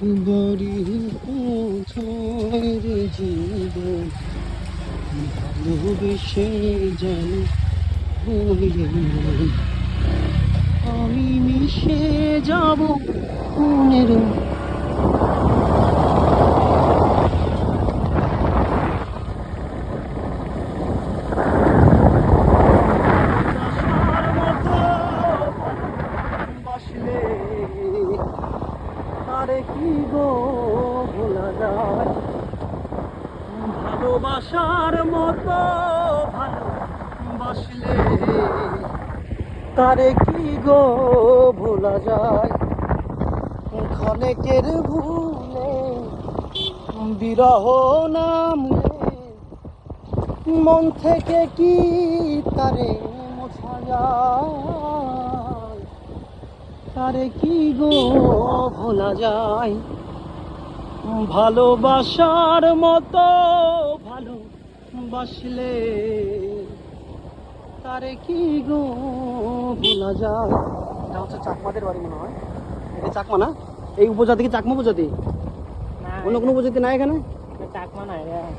বড়ি পৌঁছয় রে জীবন ভালোবেসে মন। আমি মিশে যাব মনের আরে কি গো ভোলা যায়? ভালোবাসার মতো ভালোবাসলে তারে কি গো ভোলা যায়? ক্ষণেকের ভুলে বিরহ নামলে মন থেকে কি তারে মোছা যায়? তারে কি গো? ভোলা যায়। ভালোবাসার মতো ভালোবাসলে তারে কি গো? ভোলা যায়। এটা হচ্ছে চাকমাদের বাড়ি মনে হয়। এটা চাকমা না? এই উপজাতি কি চাকমা উপজাতি? অন্য কোনো উপজাতি নাই এখানে? চাকমা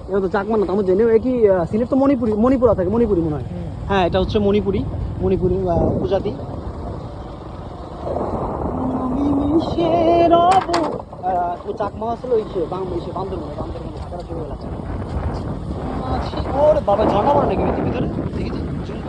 এটা তো চাকমা না তো আমি জেনে কি সিলেট তো মণিপুরি মণিপুরা থাকে মণিপুরি মনে হয়। হ্যাঁ এটা হচ্ছে মণিপুরি মণিপুরি উপজাতি আমি আহ, ও চাকমা আসলে ওই সে বাং সে বান্দরবনে বান্দরবনে ঢাকার চলে আচ্ছা ওর বাবা ঝর্ণা পড়ে নাকি ভিতরে? দেখেছি জুম